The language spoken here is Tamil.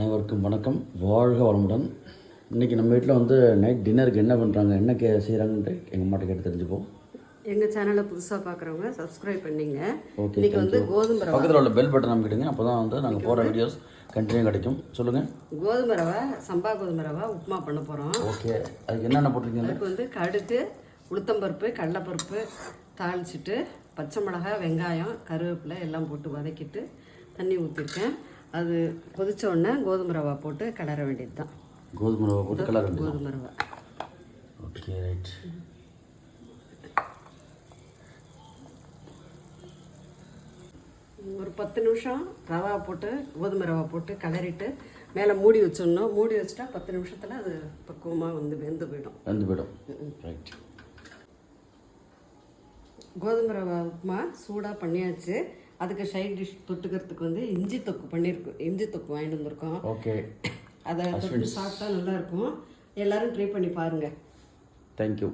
அனைவருக்கும் வணக்கம். வாழ்க வளமுடன். இன்றைக்கி நம்ம வீட்டில் வந்து நைட் டின்னருக்கு என்ன பண்ணுறாங்க என்ன கே செய்கிறாங்கன்ட்டு எங்கள் அம்மாட்ட கேட்டு தெரிஞ்சுப்போம். எங்கள் சேனலை புதுசாக பார்க்குறவங்க சப்ஸ்கிரைப் பண்ணிங்க. ஓகே இன்னைக்கு வந்து கோதுமை ரவை. பக்கத்தில் உள்ள பெல் பட்டன் அமைக்கிடுங்க அப்போ தான் வந்து நாங்கள் போகிற வீடியோஸ் கண்டினியூ கிடைக்கும். சொல்லுங்கள் கோதுமை ரவை சம்பா கோதுமை ரவை உப்புமா பண்ண போகிறோம் ஓகே அதுக்கு என்னென்ன போட்டிருக்கீங்க? அதுக்கு வந்து கடுகு உளுத்தம்பருப்பு கடலைப்பருப்பு தாளிச்சிட்டு பச்சை மிளகாய் வெங்காயம் கருவேப்பிலை எல்லாம் போட்டு வதக்கிட்டு தண்ணி ஊற்றிருக்கேன் அது கொதிச்ச உடனே கோதுமை ரவை போட்டு கிளற வேண்டியது தான் கோதுமை ரவை போட்டு கலர் வேண்டியது கோதுமை ரவை. ஓகே ரைட் ஒரு பத்து நிமிஷம் ரவா போட்டு கோதுமை ரவா போட்டு கிளறிட்டு மேலே மூடி வச்சிடணும். மூடி வச்சுட்டா பத்து நிமிஷத்தில் அது பக்குவமாக வந்து வெந்து போயிடும். வெந்து போயிடும். ரைட் கோதுமை ரவை உப்புமா சூடாக பண்ணியாச்சு. அதுக்கு சைட் டிஷ் தொட்டுக்கிறதுக்கு வந்து இஞ்சி தொக்கு பண்ணியிருக்கோம் இஞ்சி தொக்கு வாங்கிட்டு வந்திருக்கோம். ஓகே. அதை தொட்டு சாப்பிட்டா நல்லா இருக்கும். எல்லாரும் ட்ரை பண்ணி பாருங்கள் தேங்க்யூ